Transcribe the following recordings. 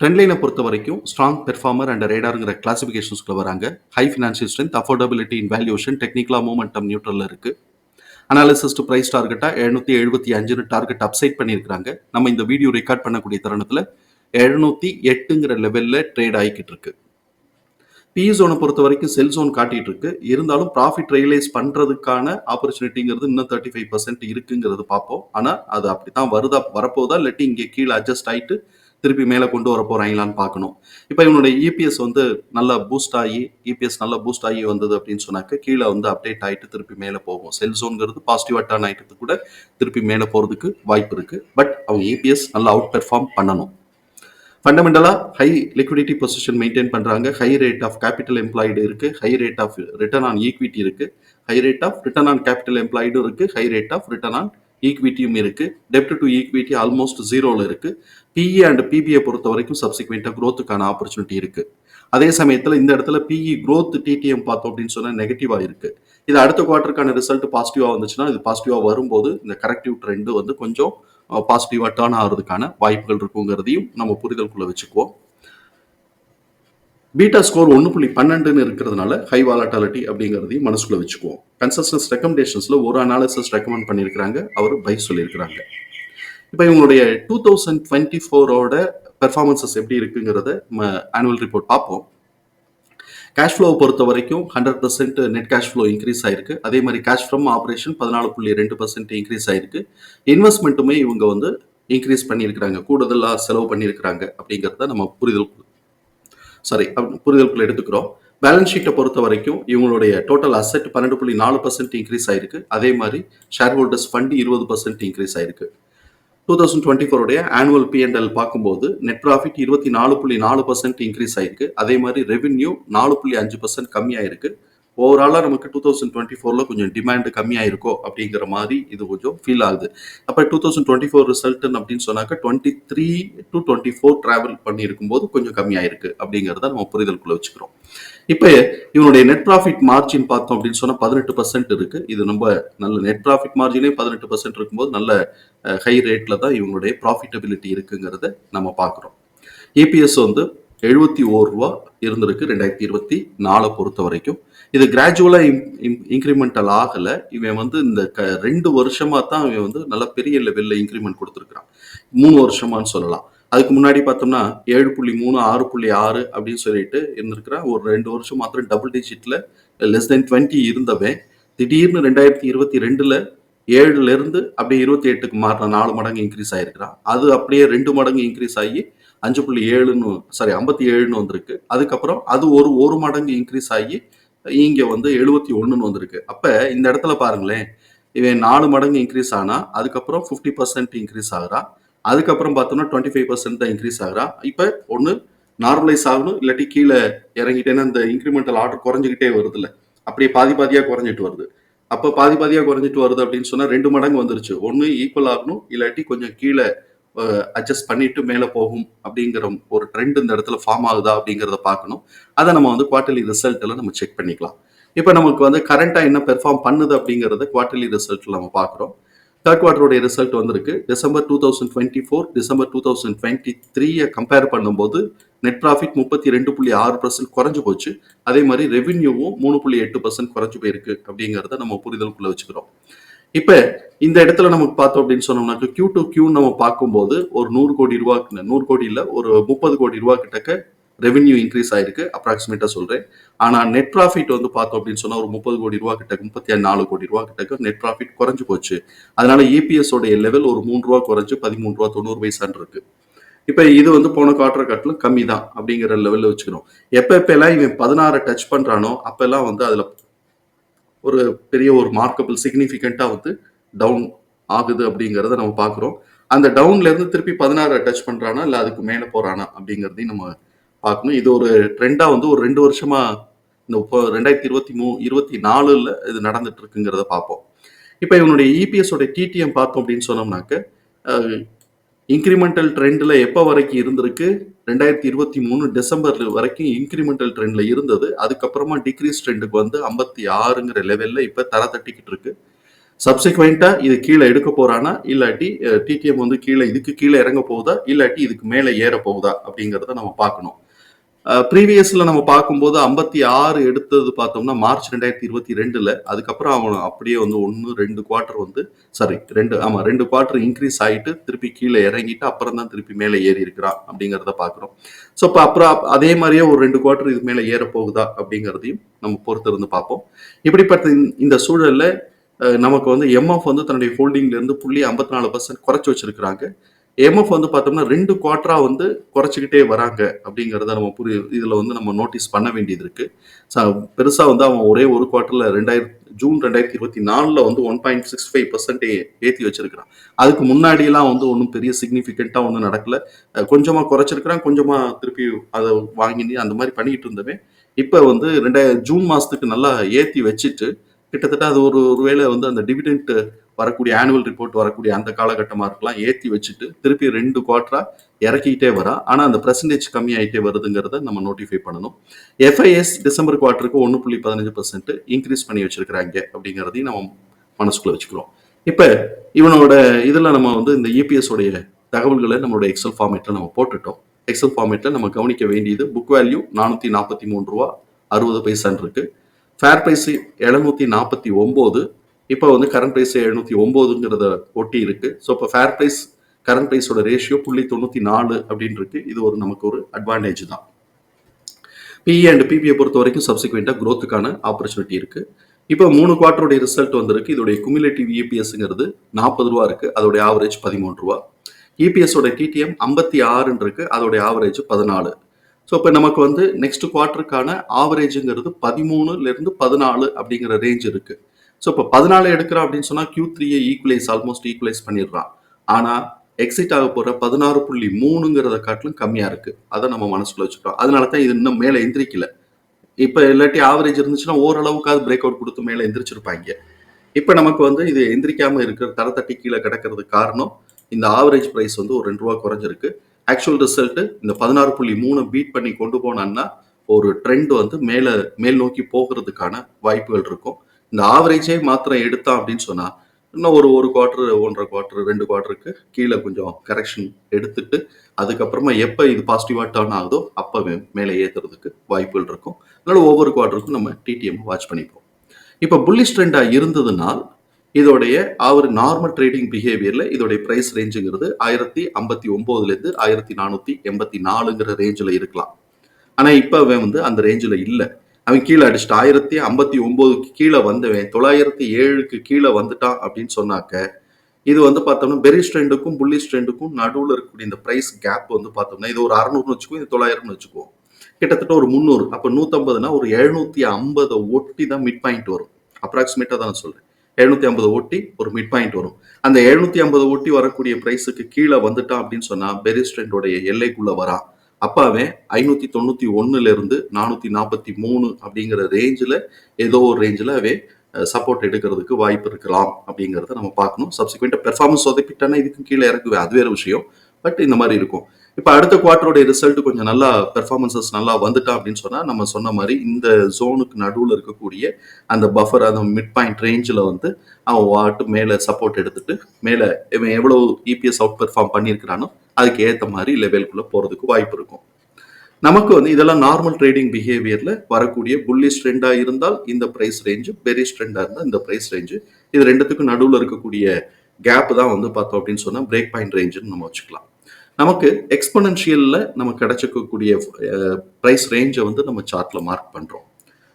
ட்ரெண்ட்லைனை பொறுத்த வரைக்கும் strong performer and ரேடாருங்கிற கிளாசிஃபிகேஷன்ஸ்க்குள்ள வராங்க. High financial strength affordability in valuation டெக்னிக்கலாக மூமெண்டம் நியூட்ரலில் இருக்குது அனாலிசிஸ் டு ப்ரைஸ் டார்கெட்டாக எழுநூற்றி எழுபத்தி அஞ்சுன்னு டார்கெட் அப்சைட் பண்ணியிருக்காங்க நம்ம இந்த வீடியோ ரெக்கார்ட் பண்ணக்கூடிய தருணத்தில் எழுநூற்றி எட்டுங்கிற லெவலில் ட்ரேட் ஆகிக்கிட்டு இருக்கு. பி ஜோனை பொறுத்த வரைக்கும் செல் ஜோன் காட்டிட்டு இருக்கு. இருந்தாலும் ப்ராஃபிட் ரியலைஸ் பண்றதுக்கான ஆப்பர்ச்சுனிட்டிங்கிறது இன்னும் தேர்ட்டி ஃபைவ் பர்சன்ட் இருக்குங்கிறது பார்ப்போம். ஆனால் அது அப்படி தான் வருதா வரப்போதா இல்லாட்டி இங்கே கீழே அட்ஜஸ்ட் ஆகிட்டு திருப்பி மேலே கொண்டு வர போகிறாங்களான்னு பார்க்கணும். இப்போ இவனுடைய இபிஎஸ் வந்து நல்லா பூஸ்ட் ஆகி இபிஎஸ் நல்லா பூஸ்ட் ஆகி வந்தது அப்படின்னு சொன்னாக்க கீழே வந்து அப்டேட் ஆகிட்டு திருப்பி மேலே போகும். செல் ஜோன்ங்கிறது பாசிட்டிவ் டர்ன் ஆகிட்டு கூட திருப்பி மேலே போகிறதுக்கு வாய்ப்பு இருக்குது பட் அவங்க இபிஎஸ் நல்லா அவுட் பெர்ஃபார்ம் பண்ணணும் ஃபண்டமெண்டலாக ஹை லிக்விடிட்டி பொசிஷன் மெயின்டைன் பண்ணுறாங்க high rate of capital employed இருக்குது high rate of return on equity இருக்குது high rate of return on capital எம்ப்ளாய்டும் இருக்குது high rate of return on ஈக்விட்டியும் இருக்குது டெப்ட் டு ஈக்விட்டி ஆல்மோஸ்ட் ஜீரோவில் இருக்குது பிஇ அண்ட் பிபிஐ பொறுத்த வரைக்கும் சப்சிக்வெண்ட்டாக க்ரோத்துக்கான ஆப்பர்ச்சுனிட்டி இருக்குது அதே சமயத்தில் இந்த இடத்துல பிஇ க்ரோத் டிடிஎம் பார்த்தோம் அப்படின்னு சொன்னால் நெகட்டிவாக இருக்குது இது அடுத்த குவார்ட்டருக்கான ரிசல்ட் பாசிட்டிவாக வந்துச்சுன்னா இது பாசிட்டிவாக வரும்போது இந்த கரெக்டிவ் ட்ரெண்டு வந்து கொஞ்சம் பாசிட்டிவாக டேர்ன் ஆகிறதுக்கான வாய்ப்புகள் இருக்குங்கிறதையும் நம்ம புரிதலுக்குள்ள வச்சுக்குவோம். பீட்டா ஸ்கோர் ஒன்று புள்ளி பன்னெண்டுன்னு இருக்கிறதுனால ஹை வாலட்டாலிட்டி அப்படிங்கிறதையும் மனசுக்குள்ள வச்சுக்குவோம். கன்சஸ்டன்ஸ் ரெக்கமெண்டேஷன்ஸில் ஒரு அனாலிசிஸ் ரெக்கமெண்ட் பண்ணியிருக்கிறாங்க. அவர் பை சொல்லியிருக்கிறாங்க. இப்போ இவங்களுடைய டூ தௌசண்ட் டுவெண்ட்டி ஃபோரோட பெர்ஃபார்மன்சஸ் எப்படி இருக்குங்கிறத நம்ம ஆனுவல் ரிப்போர்ட் பார்ப்போம். கேஷ் ஃப்ளோ பொறுத்த வரைக்கும் hundred percent net cash flow increase ஆயிருக்கு. அதே மாதிரி கேஷ் ஃப்ரம் ஆப்ரேஷன் பதினாலு புள்ளி ரெண்டு பர்சன்ட் இன்க்ரீஸ் ஆயிருக்கு. இன்வெஸ்ட்மெண்ட்டுமே இவங்க வந்து இன்க்ரீஸ் பண்ணியிருக்கிறாங்க. கூடுதலாக செலவு பண்ணியிருக்கிறாங்க அப்படிங்கிறத நம்ம புரிதல் சாரி புரிதலுக்குள்ள எடுத்துக்கிறோம். பேலன்ஸ் ஷீட்டை பொறுத்த வரைக்கும் இவங்களுடைய டோட்டல் அசெட் பன்னெண்டு புள்ளி நாலு பர்சன்ட் இன்க்ரீஸ் ஆயிருக்கு. அதே மாதிரி ஷேர் ஹோல்டர்ஸ் ஃபண்ட் இருபது பர்சன்ட் இன்க்ரீஸ் ஆயிருக்கு. டூ தௌசண்ட் டுவெண்ட்டி ஃபோருடைய ஆனுவல் பிஎன்எல் பார்க்கும்போது நெட் ப்ராஃபிட் இருபத்தி நாலு புள்ளி நாலு பர்சன்ட் இன்க்ரீஸ் ஆயிருக்கு. அதே மாதிரி ரெவென்யூ நாலு புள்ளி அஞ்சு பர்சன்ட் கம்மியாயிருக்கு. ஓவராலாக நமக்கு டூ தௌசண்ட் டுவெண்ட்டி ஃபோரில் கொஞ்சம் டிமாண்ட் கம்மியாயிருக்கோ அப்படிங்கிற மாதிரி இது கொஞ்சம் ஃபீல் ஆகுது. அப்போ டூ தௌசண்ட் டுவெண்ட்டி ஃபோர் ரிசல்ட்னு அப்படின்னு சொன்னாக்க twenty three to twenty four travel பண்ணியிருக்கும் போது கொஞ்சம் இருக்குது அப்படிங்கிறத நம்ம புரிதலுக்குள்ளே வச்சுக்கிறோம். இப்போ இவனுடைய நெட் ப்ராஃபிட் மார்ஜின் பார்த்தோம் அப்படின்னு சொன்னால் பதினெட்டு பர்சன்ட் இருக்குது இது ரொம்ப நல்ல நெட் ப்ராஃபிட் மார்ஜினே பதினெட்டு பர்சன்ட் இருக்கும்போது நல்ல ஹை ரேட்டில் தான் இவங்களுடைய ப்ராஃபிட்டபிலிட்டி இருக்குங்கிறத நம்ம பார்க்குறோம். ஏபிஎஸ் வந்து எழுபத்தி ஓர் ரூபா இருந்திருக்கு ரெண்டாயிரத்தி இருபத்தி நாலை பொறுத்த வரைக்கும் இது கிராஜுவலாக இன்க்ரிமெண்டல் ஆகலை. இவன் வந்து இந்த க ரெண்டு வருஷமாக தான் இவன் வந்து நல்ல பெரிய லெவலில் இன்க்ரிமெண்ட் கொடுத்துருக்குறான். மூணு வருஷமான்னு சொல்லலாம். அதுக்கு முன்னாடி பார்த்தோம்னா ஏழு புள்ளி மூணு ஆறு புள்ளி ஆறு அப்படின்னு சொல்லிட்டு இருந்திருக்கிறான். ஒரு ரெண்டு வருஷம் மாத்திரம் டபுள் டிஜிட்டில் லெஸ் தென் டுவெண்ட்டி இருந்தவன். திடீர்னு ரெண்டாயிரத்தி இருபத்தி ரெண்டில் ஏழுலேருந்து அப்படியே இருபத்தி எட்டுக்கு மாறின நாலு மடங்கு இன்க்ரீஸ் ஆகிருக்கிறான் அது அப்படியே ரெண்டு மடங்கு இன்க்ரீஸ் ஆகி அஞ்சு புள்ளி ஏழுன்னு சாரி ஐம்பத்தி ஏழுன்னு வந்திருக்கு. அதுக்கப்புறம் அது ஒரு ஒரு மடங்கு இன்க்ரீஸ் ஆகி இங்கே வந்து எழுபத்தி ஒன்றுன்னு வந்திருக்கு. அப்போ இந்த இடத்துல பாருங்களேன் இவன் நாலு மடங்கு இன்க்ரீஸ் ஆனால் அதுக்கப்புறம் ஃபிஃப்டி பர்சன்ட் இன்க்ரீஸ் ஆகுறான் அதுக்கப்புறம் பார்த்தோம்னா டுவெண்ட்டி ஃபைவ் பர்சன்ட் தான் இன்க்ரீஸ் ஆகுறான் இப்போ ஒன்று நார்மலைஸ் ஆகணும் இல்லாட்டி கீழே இறங்கிட்டேன்னா இந்த இன்க்ரிமெண்டல் ஆர்டர் குறைஞ்சிக்கிட்டே வருதுல்ல. அப்படியே பாதி பாதியாக குறைஞ்சிட்டு வருது. அப்போ பாதி பாதியாக குறைஞ்சிட்டு வருது அப்படின்னு சொன்னால் ரெண்டு மடங்கு வந்துருச்சு. ஒன்று ஈக்குவல் ஆகணும் இல்லாட்டி கொஞ்சம் கீழே அட்ஜஸ்ட் பண்ணிட்டு மேலே போகும் அப்படிங்கிற ஒரு ட்ரெண்ட் இந்த இடத்துல ஃபார்ம் ஆகுதா அப்படிங்கிறத பார்க்கணும். அதை நம்ம வந்து குவார்டர்லி ரிசல்ட்டில் நம்ம செக் பண்ணிக்கலாம். இப்போ நமக்கு வந்து கரண்ட்டாக என்ன பெர்ஃபார்ம் பண்ணுது அப்படிங்கிறத குவார்டர்லி ரிசல்ட்டில் நம்ம பார்க்குறோம். தேர்ட் குவார்டருடைய ரிசல்ட் வந்திருக்கு. December two thousand twenty four December two thousand twenty த்ரீயை கம்பேர் பண்ணும்போது நெட் ப்ராஃபிட் முப்பத்தி ரெண்டு புள்ளி ஆறு பர்சன்ட் குறைஞ்சு போச்சு. அதே மாதிரி ரெவின்யூவும் மூணு புள்ளி எட்டு பர்சன்ட் குறைஞ்சு போயிருக்கு அப்படிங்கிறத நம்ம புரிதலுக்குள்ளே வச்சுக்கிறோம். இப்ப இந்த இடத்துல நமக்கு பார்த்தோம் அப்படின்னு சொன்னோம்னாக்க கியூ டு கியூ நம்ம பார்க்கும்போது ஒரு நூறு கோடி ரூபாய்க்கு நூறு கோடி இல்ல ஒரு முப்பது கோடி ரூபா கிட்டக்க ரெவென்யூ இன்க்ரீஸ் ஆயிருக்கு அப்ராக்சிமேட்டா சொல்றேன். ஆனால் நெட் ப்ராஃபிட் வந்து பார்த்தோம் அப்படின்னு சொன்னால் ஒரு முப்பது கோடி ரூபா கிட்ட முப்பத்தி நாலு கோடி ரூபா கிட்டக்க நெட் ப்ராஃபிட் குறைஞ்சு போச்சு. அதனால ஏபிஎஸ் உடைய லெவல் ஒரு மூணு ரூபா குறைஞ்சு பதிமூணு ரூபா தொண்ணூறு பைசான் இருக்கு. இப்போ இது வந்து போன குவார்டர் காட்டிலும் கம்மி தான் அப்படிங்கிற லெவலில் வச்சுக்கணும். எப்போ எப்பெல்லாம் இவன் பதினாறு டச் பண்ணுறானோ அப்பெல்லாம் வந்து அதில் ஒரு பெரிய ஒரு மார்க்கபிள் சிக்னிஃபிகண்ட்டாக வந்து டவுன் ஆகுது அப்படிங்கிறத நம்ம பார்க்குறோம். அந்த டவுன்லேருந்து திருப்பி பதினாறு டச் பண்ணுறானா இல்லை அதுக்கு மேலே போகிறானா அப்படிங்கிறதையும் நம்ம பார்க்கணும். இது ஒரு ட்ரெண்டாக வந்து ஒரு ரெண்டு வருஷமாக இந்த இப்போ ரெண்டாயிரத்தி இருபத்தி மூ இருபத்தி நாலுல இது நடந்துட்டு இருக்குங்கிறத பார்ப்போம். இப்போ இவனுடைய இபிஎஸ் உடைய டிடிஎம் பார்த்தோம் அப்படின்னு சொன்னோம்னாக்க இன்க்ரிமெண்டல் ட்ரெண்டில் எப்போ வரைக்கும் இருந்திருக்கு? ரெண்டாயிரத்தி இருபத்தி மூணு டிசம்பர் வரைக்கும் இன்க்ரிமெண்டல் ட்ரெண்டில் இருந்தது. அதுக்கப்புறமா டிக்ரீஸ் ட்ரெண்டுக்கு வந்து ஐம்பத்தி ஆறுங்கிற லெவலில் இப்போ தர தட்டிக்கிட்டு இருக்கு. சப்சிக்வெண்ட்டாக இது கீழே எடுக்க போகிறானா இல்லாட்டி டிடிஎம் வந்து கீழே இதுக்கு கீழே இறங்க போகுதா? இல்லாட்டி இதுக்கு மேலே ஏற போகுதா? அப்படிங்கிறத நம்ம பார்க்கணும். ப்ரீவியஸில் நம்ம பார்க்கும்போது ஐம்பத்தி ஆறு எடுத்தது பார்த்தோம்னா மார்ச் ரெண்டாயிரத்தி இருபத்தி ரெண்டில். அதுக்கப்புறம் அவன் அப்படியே வந்து ஒன்று ரெண்டு குவார்ட்டர் வந்து சாரி ரெண்டு ஆமாம் ரெண்டு குவார்ட்டர் இன்க்ரீஸ் ஆகிட்டு திருப்பி கீழே இறங்கிட்டு அப்புறம் தான் திருப்பி மேலே ஏறி இருக்கிறான் அப்படிங்கிறத பார்க்குறோம். ஸோ இப்போ அப்புறம் அதே மாதிரியே ஒரு ரெண்டு குவார்ட்டர் இது மேலே ஏற போகுதா அப்படிங்கிறதையும் நம்ம பொறுத்திருந்து பார்ப்போம். இப்படிப்பட்ட இந்த- இந்த நமக்கு வந்து எம்எஃப் வந்து தன்னுடைய ஹோல்டிங்லேருந்து புள்ளி ஐம்பத்தி நாலு பர்சன்ட் குறைச்சி வச்சிருக்கிறாங்க. எம்எஃப் வந்து பார்த்தோம்னா ரெண்டு குவார்ட்டரா வந்து குறைச்சிக்கிட்டே வராங்க அப்படிங்கிறத நம்ம புரிய இதில் வந்து நம்ம நோட்டீஸ் பண்ண வேண்டியது இருக்கு. பெருசாக வந்து அவன் ஒரே ஒரு குவார்ட்டர்ல ரெண்டாயிரத்தி ஜூன் ரெண்டாயிரத்தி இருபத்தி நாலில் வந்து one point six five percent ஏற்றி வச்சிருக்கிறான். அதுக்கு முன்னாடியெல்லாம் வந்து ஒன்றும் பெரிய சிக்னிஃபிகண்ட்டாக ஒன்றும் நடக்கல. கொஞ்சமாக குறைச்சிருக்கிறான் கொஞ்சமாக திருப்பி அதை வாங்கி அந்த மாதிரி பண்ணிக்கிட்டு இருந்தவன். இப்போ வந்து ரெண்டாயிரம் ஜூன் மாதத்துக்கு நல்லா ஏற்றி வச்சுட்டு கிட்டத்தட்ட அது ஒரு ஒருவேளை வந்து அந்த டிவிடெண்ட் வரக்கூடிய ஆனுவல் ரிப்போர்ட் வரக்கூடிய அந்த காலகட்டமாக இருக்கலாம். ஏற்றி வச்சுட்டு திருப்பி ரெண்டு குவார்ட்டரா இறக்கிக்கிட்டே வரா. ஆனால் அந்த பர்சன்டேஜ் கம்மியாயிட்டே வருதுங்கிறத நம்ம நோட்டிஃபை பண்ணணும். எஃப்ஐஎஸ் டிசம்பர் குவார்ட்டருக்கு ஒன்று புள்ளி பதினஞ்சு பர்சன்ட் இன்க்ரீஸ் பண்ணி வச்சிருக்கிறாங்க அப்படிங்கிறதையும் நம்ம மனசுக்குள்ள வச்சுக்கிறோம். இப்போ இவனோட இதில் நம்ம வந்து இந்த இபிஎஸ் உடைய தகவல்களை நம்மளோட எக்ஸல் ஃபார்மேட்டில் நம்ம போட்டுட்டோம். எக்ஸல் ஃபார்மேட்டில் நம்ம கவனிக்க வேண்டியது புக் வேல்யூ நானூற்றி நாற்பத்தி மூணு ரூபா அறுபது பைசான் இருக்கு. ஃபேர் ப்ரைஸ் எழுநூற்றி நாற்பத்தி ஒம்பது இப்போ வந்து கரண்ட் ப்ரைஸ் எழுநூற்றி ஒம்போதுங்கிறத ஒட்டி இருக்கு. ஸோ இப்போ ஃபேர் ப்ரைஸ் கரண்ட் ப்ரைஸோட ரேஷியோ புள்ளி தொண்ணூற்றி நாலு அப்படின்னு இருக்கு. இது ஒரு நமக்கு ஒரு அட்வான்டேஜ் தான். பிஇ அண்ட் பிபிஐ பொறுத்த வரைக்கும் சப்சிக்வெண்ட்டாக க்ரோத்துக்கான ஆப்பர்ச்சுனிட்டி இருக்கு. இப்போ மூணு குவார்ட்டருடைய ரிசல்ட் வந்திருக்கு. இதோடைய குமுலேட்டிவ் இபிஎஸ்ங்கிறது நாற்பது ரூபா இருக்கு. அதோடைய ஆவரேஜ் பதிமூணு ரூபா. இபிஎஸோட டிடிஎம் ஐம்பத்தி ஆறுன்னு இருக்கு. அதோடைய ஆவரேஜ் பதினாலு. ஸோ இப்போ நமக்கு வந்து நெக்ஸ்ட் குவார்ட்டருக்கான ஆவரேஜுங்கிறது பதிமூணுலேருந்து பதினாலு அப்படிங்கிற ரேஞ்ச் இருக்குது ஸோ இப்போ பதினாலு எடுக்கிறோம் அப்படின்னு சொன்னால் கியூ த்ரீயை ஈக்குவலைஸ் ஆல்மோஸ்ட் ஈக்குவலைஸ் பண்ணிடுறான் ஆனால் எக்ஸிட் ஆக போகிற பதினாறு புள்ளி மூணுங்கிறத காட்டிலும் கம்மியாக இருக்குது அதை நம்ம மனசுக்குள்ள வச்சுக்கிறோம் அதனால தான் இது இன்னும் மேலே எந்திரிக்கல. இப்போ இல்லாட்டி ஆவரேஜ் இருந்துச்சுன்னா ஓரளவுக்காவது பிரேக் அவுட் கொடுத்து மேலே எந்திரிச்சிருப்பாங்க. இப்போ நமக்கு வந்து இது எந்திரிக்காமல் இருக்கிற தரத்தட்டி கீழே கிடக்கிறதுக்கு காரணம் இந்த ஆவரேஜ் ப்ரைஸ் வந்து ஒரு ரெண்டு ரூபா குறைஞ்சிருக்கு. ஆக்சுவல் ரிசல்ட்டு இந்த பதினாறு புள்ளி மூணு பீட் பண்ணி கொண்டு போனான்னா ஒரு ட்ரெண்ட் வந்து மேலே மேல் நோக்கி போகிறதுக்கான வாய்ப்புகள் இருக்கும். இந்த ஆவரேஜே மாத்திரம் எடுத்தான் அப்படின்னு சொன்னால் இன்னும் ஒரு ஒரு குவார்டர் ஒன்றரை குவார்டர் ரெண்டு குவார்டருக்கு கீழே கொஞ்சம் கரெக்ஷன் எடுத்துட்டு அதுக்கப்புறமா எப்போ இது பாசிட்டிவாக டர்ன் ஆகுதோ அப்போ மேலே ஏற்றுறதுக்கு வாய்ப்புகள் இருக்கும். அதனால ஒவ்வொரு குவார்டருக்கும் நம்ம டிடிஎம் வாட்ச் பண்ணிப்போம். இப்போ புல்லிஷ் ட்ரெண்டாக இருந்ததுனால் இதோடைய அவர் நார்மல் ட்ரேடிங் பிஹேவியரில் இதோடைய பிரைஸ் ரேஞ்சுங்கிறது ஆயிரத்தி ஐம்பத்தி ஒம்போதுலேருந்து ஆயிரத்தி நானூற்றி எண்பத்தி நாலுங்கிற ரேஞ்சில் இருக்கலாம். ஆனால் இப்போ அவன் வந்து அந்த ரேஞ்சில் இல்லை. அவன் கீழே அடிச்சுட்டு ஆயிரத்தி ஐம்பத்தி ஒன்பதுக்கு கீழே வந்தவன் தொள்ளாயிரத்தி ஏழுக்கு கீழே வந்துட்டான் அப்படின்னு சொன்னாக்க இது வந்து பார்த்தோம்னா பெரிஸ் ட்ரெண்டுக்கும் புல்லிஸ் ட்ரெண்டுக்கும் நடுவில் இருக்கக்கூடிய இந்த பிரைஸ் கேப் வந்து பார்த்தோம்னா இது ஒரு அறநூறுன்னு வச்சுக்குவோம் இது தொள்ளாயிரம்னு வச்சுக்குவோம் கிட்டத்தட்ட ஒரு முந்நூறு அப்போ நூற்றம்பதுனா ஒரு எழுநூற்றி ஐம்பதை ஒட்டி தான் மிட் பாயிண்ட் வரும். அப்ராக்சிமேட்டாக தான் நான் சொல்கிறேன் எழுநூத்தி ஐம்பது ஒட்டி ஒரு மிட் பாயிண்ட் வரும். அந்த எழுநூத்தி ஐம்பது ஒட்டி வரக்கூடிய பிரைஸுக்கு கீழே வந்துட்டான் அப்படின்னு சொன்னா பெரிஸ் ட்ரெண்டோடைய எல்லைக்குள்ள வரான். அப்பாவே அவன் ஐநூத்தி தொண்ணூத்தி ஒண்ணுல இருந்து நானூத்தி நாற்பத்தி மூணு அப்படிங்கிற ரேஞ்சில் ஏதோ ஒரு ரேஞ்சில் அவன் சப்போர்ட் எடுக்கிறதுக்கு வாய்ப்பு இருக்கலாம் அப்படிங்கிறத நம்ம பார்க்கணும். சப்சிக்வெண்ட்டாக பெர்ஃபார்மன்ஸ் சொதப்பிட்டானா இதுக்கு கீழே இறக்குவேன் அது வேற விஷயம். பட் இந்த மாதிரி இருக்கும். இப்போ அடுத்த குவார்ட்டருடைய ரிசல்ட் கொஞ்சம் நல்லா பெர்ஃபார்மன்சஸ் நல்லா வந்துட்டான் அப்படின்னு சொன்னால் நம்ம சொன்ன மாதிரி இந்த ஜோனுக்கு நடுவில் இருக்கக்கூடிய அந்த பஃபர் அந்த மிட் பாயிண்ட் ரேஞ்சில் வந்து அவன் வாட்டு மேலே சப்போர்ட் எடுத்துட்டு மேலே இவன் எவ்வளோ இபிஎஸ் அவுட் பெர்ஃபார்ம் பண்ணியிருக்கிறானோ அதுக்கு ஏற்ற மாதிரி லெவலுக்குள்ளே போகிறதுக்கு வாய்ப்பு இருக்கும். நமக்கு வந்து இதெல்லாம் நார்மல் ட்ரேடிங் பிஹேவியரில் வரக்கூடிய புல்லிஷ் ட்ரெண்டாக இருந்தால் இந்த ப்ரைஸ் ரேஞ்சு பெரிஸ் ட்ரெண்டாக இருந்தால் இந்த ப்ரைஸ் ரேஞ்சு இது ரெண்டுத்துக்கும் நடுவில் இருக்கக்கூடிய கேப் தான் வந்து பார்த்தோம் அப்படின்னு சொன்னால் பிரேக் பாயிண்ட் ரேஞ்சுன்னு நம்ம வச்சுக்கலாம். நமக்கு எக்ஸ்பனன்ஷியலில் நமக்கு கிடைச்சிக்கக்கூடிய ப்ரைஸ் ரேஞ்சை வந்து நம்ம சார்ட்டில் மார்க் பண்ணுறோம்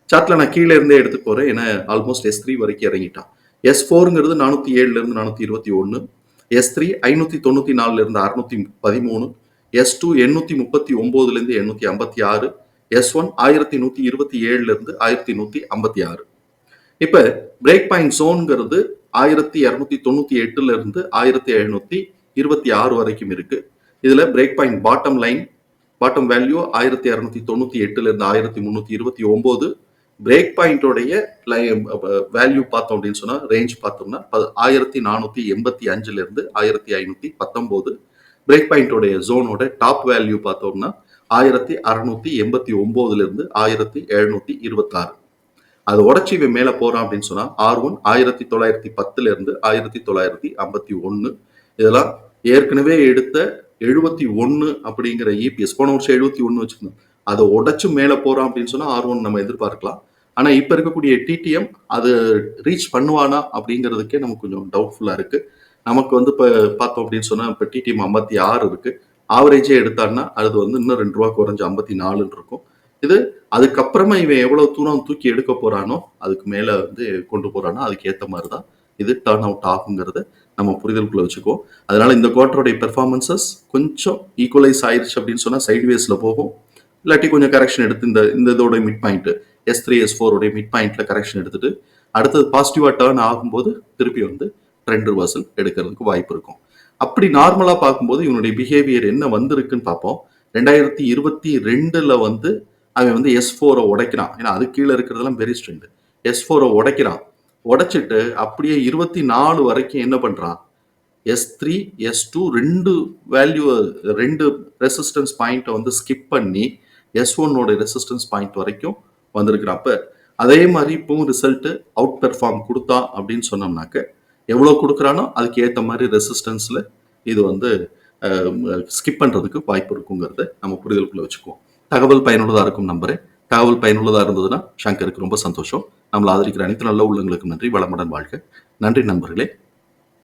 சார்ட்டில் நான் கீழே இருந்தே எடுத்து போகிறேன் ஏன்னா ஆல்மோஸ்ட் எஸ் த்ரீ வரைக்கும் இறங்கிட்டான். எஸ் ஃபோருங்கிறது நானூற்றி ஏழுல இருந்து இருபத்தி ஒன்று எஸ் த்ரீ ஐநூற்றி தொண்ணூற்றி நாலுலேருந்து அறுநூத்தி பதிமூணு எஸ் டூ எண்ணூற்றி முப்பத்தி ஒம்போதுலேருந்து எண்ணூற்றி ஐம்பத்தி ஆறு எஸ் ஒன் ஆயிரத்தி நூற்றி இருபத்தி ஏழுலேருந்து ஆயிரத்தி நூற்றி ஐம்பத்தி ஆறு. இப்போ பிரேக் பாயிண்ட் ஜோன்ங்கிறது ஆயிரத்தி இரநூத்தி தொண்ணூற்றி எட்டுலேருந்து ஆயிரத்தி எழுநூற்றி இருபத்தி ஆறு வரைக்கும் இருக்குது இதில் break point bottom line bottom value ஆயிரத்தி இரநூத்தி தொண்ணூற்றி எட்டுலேருந்து ஆயிரத்தி முந்நூற்றி இருபத்தி ஒம்போது பிரேக் பாயிண்டோடைய வேல்யூ பார்த்தோம் அப்படின்னு சொன்னா ரேஞ்ச் பார்த்தோம்னா ஆயிரத்தி நானூத்தி எண்பத்தி அஞ்சுல இருந்து ஆயிரத்தி ஐநூத்தி பத்தொம்போது பிரேக் பாயிண்டோடைய ஜோனோட டாப் வேல்யூ பார்த்தோம்னா ஆயிரத்தி அறநூத்தி எண்பத்தி ஒம்போதுலேருந்து இருந்து ஆயிரத்தி எழுநூத்தி இருபத்தாறு. அது உடச்சி இவன் மேலே போறான் அப்படின்னு சொன்னா ஆர் ஒன் ஆயிரத்தி தொள்ளாயிரத்தி பத்துல இருந்து ஆயிரத்தி தொள்ளாயிரத்தி ஐம்பத்தி ஒன்னு. இதெல்லாம் ஏற்கனவே எடுத்த எழுபத்தி ஒன்னு அப்படிங்கிற இபிஎஸ் போன வருஷம் எழுபத்தி ஒன்னு வச்சுருந்தோம். அதை உடைச்சு மேலே போகிறோம் அப்படின்னு சொன்னால் ஆர் ஒன் நம்ம எதிர்பார்க்கலாம். ஆனால் இப்போ இருக்கக்கூடிய டிடிஎம் அது ரீச் பண்ணுவானா அப்படிங்கிறதுக்கே நமக்கு கொஞ்சம் டவுட்ஃபுல்லாக இருக்குது நமக்கு வந்து இப்போ பார்த்தோம் அப்படின்னு சொன்னால் இப்போ டிடிஎம் ஐம்பத்தி ஆறு இருக்குது ஆவரேஜே எடுத்தாருன்னா அது வந்து இன்னும் ரெண்டு ரூபா குறைஞ்சி ஐம்பத்தி நாலுன்னு இருக்கும். இது அதுக்கப்புறமா இவன் எவ்வளோ தூரம் தூக்கி எடுக்க போகிறானோ அதுக்கு மேலே வந்து கொண்டு போகிறானோ அதுக்கு ஏற்ற மாதிரி தான் இது டர்ன் அவுட் ஆகுங்கிறத நம்ம புரிதலுக்குள்ள வச்சுக்குவோம். அதனால இந்த குவார்டருடைய பெர்ஃபார்மன்சஸ் கொஞ்சம் ஈக்குவலைஸ் ஆயிடுச்சு அப்படின்னு சொன்னால் சைட்வேஸில் போகும். இல்லாட்டி கொஞ்சம் கரெக்ஷன் எடுத்து இந்த இந்த இதோட mid point S three S ஃபோரோடைய mid பாயிண்ட்ல கரெக்ஷன் எடுத்துட்டு அடுத்தது பாசிட்டிவா டேர்ன் ஆகும்போது திருப்பி வந்து ட்ரெண்ட் ரிவர்சல் எடுக்கிறதுக்கு வாய்ப்பு இருக்கும். அப்படி நார்மலா பார்க்கும்போது இவனுடைய பிஹேவியர் என்ன வந்திருக்குன்னு பார்ப்போம். ரெண்டாயிரத்தி இருபத்தி ரெண்டுல வந்து அவன் வந்து எஸ் ஃபோரை உடைக்கிறான். ஏன்னா அது கீழே இருக்கிறதெல்லாம் பெரிய ஸ்ட்ரெண்ட் எஸ் ஃபோரை உடைக்கிறான். உடைச்சிட்டு அப்படியே இருபத்தி நாலு வரைக்கும் என்ன பண்ணுறான் எஸ் த்ரீ எஸ் டூ ரெண்டு வேல்யூ ரெண்டு ரெசிஸ்டன்ஸ் பாயிண்ட்டை வந்து ஸ்கிப் பண்ணி எஸ் ஒன்னோட ரெசிஸ்டன்ஸ் பாயிண்ட் வரைக்கும் வந்திருக்கிறப்ப அதே மாதிரி இப்பவும் ரிசல்ட்டு அவுட் பெர்ஃபார்ம் கொடுத்தா அப்படின்னு சொன்னோம்னாக்க எவ்வளோ கொடுக்குறானோ அதுக்கு ஏற்ற மாதிரி ரெசிஸ்டன்ஸில் இது வந்து ஸ்கிப் பண்ணுறதுக்கு வாய்ப்பு இருக்குங்கிறத நம்ம புரிதலுக்குள்ளே வச்சுக்குவோம். தகவல் பயனுள்ளதாக இருக்கும் நம்பரே. தகவல் பயனுள்ளதாக இருந்ததுன்னா ஷங்கருக்கு ரொம்ப சந்தோஷம். நம்மளை ஆதரிக்கிற அனைத்து நல்ல உள்ளங்களுக்கு நன்றி. வளமுடன் வாழ்க. நன்றி நண்பர்களே.